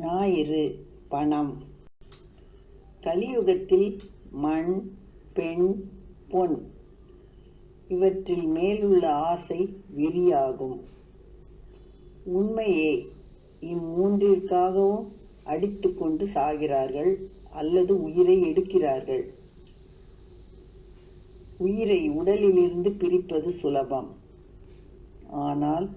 ஞாயிறு பணம். கலியுகத்தில் மண் பெண் பொன். இவற்றில் மேலுள்ள ஆசை விரியாகும் உண்மையே இம்மூன்றிற்காகவும் அடித்து கொண்டு சாகிறார்கள் அல்லது உயிரை எடுக்கிறார்கள். உயிரை உடலிலிருந்து பிரிப்பது சுலபம். ஆனால்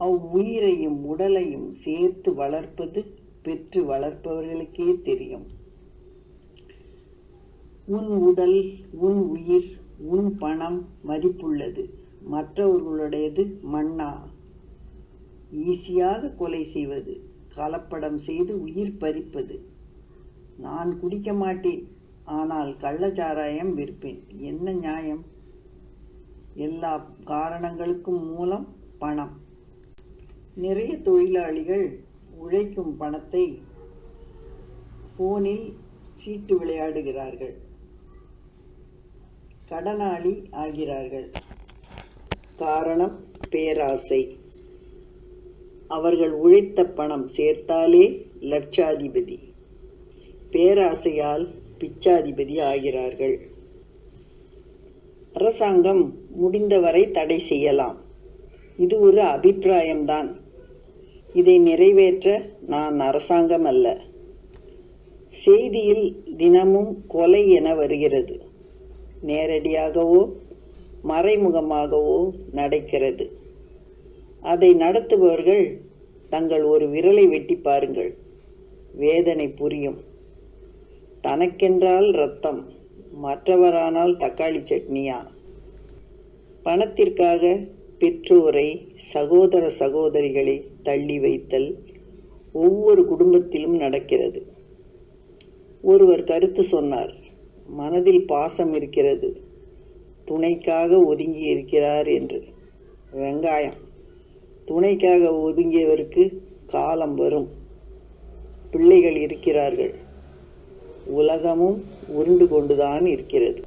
அவ்வுயிரையும் உடலையும் சேர்த்து வளர்ப்பது பெற்று வளர்ப்பவர்களுக்கே தெரியும். உன் உடல் உன் உயிர் உன் பணம் மதிப்புள்ளது. மற்றவர்களுடையது மண்ணா ஈஸியாக கொலை செய்வது கலப்படம் செய்து உயிர் பறிப்பது. நான் குடிக்க மாட்டேன் ஆனால் கள்ளச்சாராயம் விற்பேன். என்ன நியாயம்? எல்லா காரணங்களுக்கும் மூலம் பணம். நிறைய தொழிலாளிகள் உழைக்கும் பணத்தை போனில் சீட்டு விளையாடுகிறார்கள். கடனாளி ஆகிறார்கள். காரணம் பேராசை. அவர்கள் உழைத்த பணம் சேர்த்தாலே லட்சாதிபதி. பேராசையால் பிச்சாதிபதி ஆகிறார்கள். அரசாங்கம் முடிந்தவரை தடை செய்யலாம். இது ஒரு அபிப்பிராயம்தான். இதை நிறைவேற்ற நான் அரசாங்கம் அல்ல செய்தியில் தினமும் கொலை என வருகிறது. நேரடியாகவோ மறைமுகமாகவோ நடக்கிறது. அதை நடத்துபவர்கள் தங்கள் ஒரு விரலை வெட்டி பாருங்கள். வேதனை புரியும். தனக்கென்றால் ரத்தம் மற்றவரானால் தக்காளி சட்னியா? பணத்திற்காக பெற்றோரை சகோதர சகோதரிகளை தள்ளி வைத்தல் ஒவ்வொரு குடும்பத்திலும் நடக்கிறது. ஒருவர் கருத்து சொன்னார் மனதில் பாசம் இருக்கிறது துணைக்காக ஒதுங்கி இருக்கிறார் என்று. வெங்காயம் துணைக்காக ஒதுங்கியவருக்கு காலம் வரும் பிள்ளைகள் இருக்கிறார்கள் உலகமும் உருண்டு கொண்டுதான் இருக்கிறது.